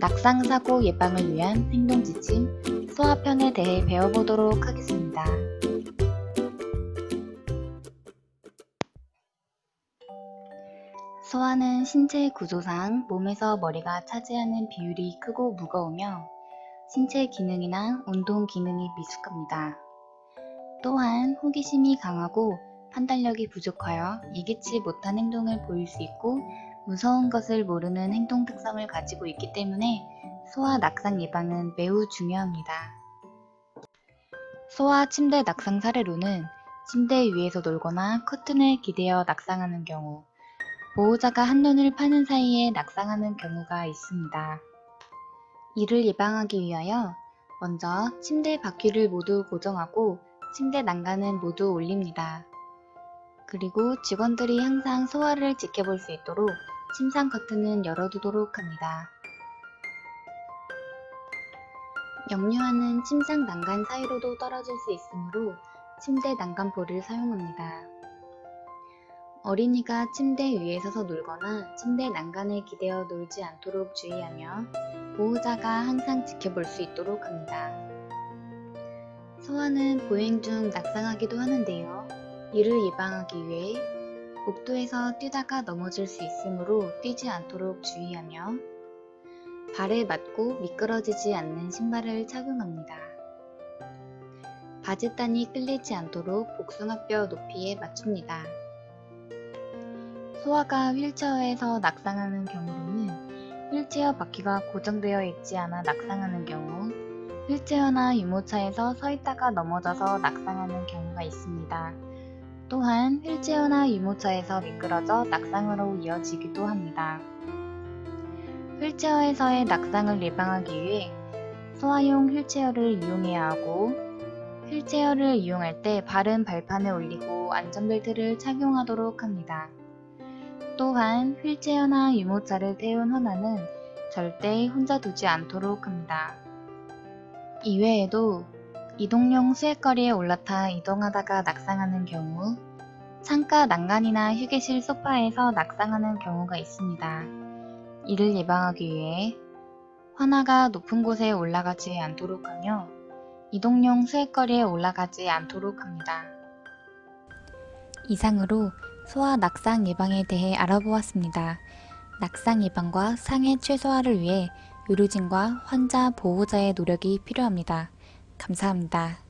낙상 사고 예방을 위한 행동 지침 소화편에 대해 배워보도록 하겠습니다. 소화는 신체 구조상 몸에서 머리가 차지하는 비율이 크고 무거우며 신체 기능이나 운동 기능이 미숙합니다. 또한 호기심이 강하고 판단력이 부족하여 예기치 못한 행동을 보일 수 있고 무서운 것을 모르는 행동 특성을 가지고 있기 때문에 소아 낙상 예방은 매우 중요합니다. 소아 침대 낙상 사례로는 침대 위에서 놀거나 커튼을 기대어 낙상하는 경우, 보호자가 한눈을 파는 사이에 낙상하는 경우가 있습니다. 이를 예방하기 위하여 먼저 침대 바퀴를 모두 고정하고 침대 난간은 모두 올립니다. 그리고 직원들이 항상 소화를 지켜볼 수 있도록 침상 커튼은 열어두도록 합니다. 역류하는 침상 난간 사이로도 떨어질 수 있으므로 침대 난간포를 사용합니다. 어린이가 침대 위에 서서 놀거나 침대 난간에 기대어 놀지 않도록 주의하며 보호자가 항상 지켜볼 수 있도록 합니다. 소아는 보행 중 낙상하기도 하는데요. 이를 예방하기 위해 복도에서 뛰다가 넘어질 수 있으므로 뛰지 않도록 주의하며 발에 맞고 미끄러지지 않는 신발을 착용합니다. 바지단이 끌리지 않도록 복숭아뼈 높이에 맞춥니다. 소아가 휠체어에서 낙상하는 경우로는 휠체어 바퀴가 고정되어 있지 않아 낙상하는 경우, 휠체어나 유모차에서 서 있다가 넘어져서 낙상하는 경우가 있습니다. 또한 휠체어나 유모차에서 미끄러져 낙상으로 이어지기도 합니다. 휠체어에서의 낙상을 예방하기 위해 소아용 휠체어를 이용해야 하고 휠체어를 이용할 때 발은 발판에 올리고 안전벨트를 착용하도록 합니다. 또한 휠체어나 유모차를 태운 헌화는 절대 혼자 두지 않도록 합니다. 이외에도 이동용 수액거리에 올라타 이동하다가 낙상하는 경우, 창가 난간이나 휴게실 소파에서 낙상하는 경우가 있습니다. 이를 예방하기 위해 환화가 높은 곳에 올라가지 않도록 하며 이동용 수액거리에 올라가지 않도록 합니다. 이상으로 소아 낙상 예방에 대해 알아보았습니다. 낙상 예방과 상해 최소화를 위해 의료진과 환자 보호자의 노력이 필요합니다. 감사합니다.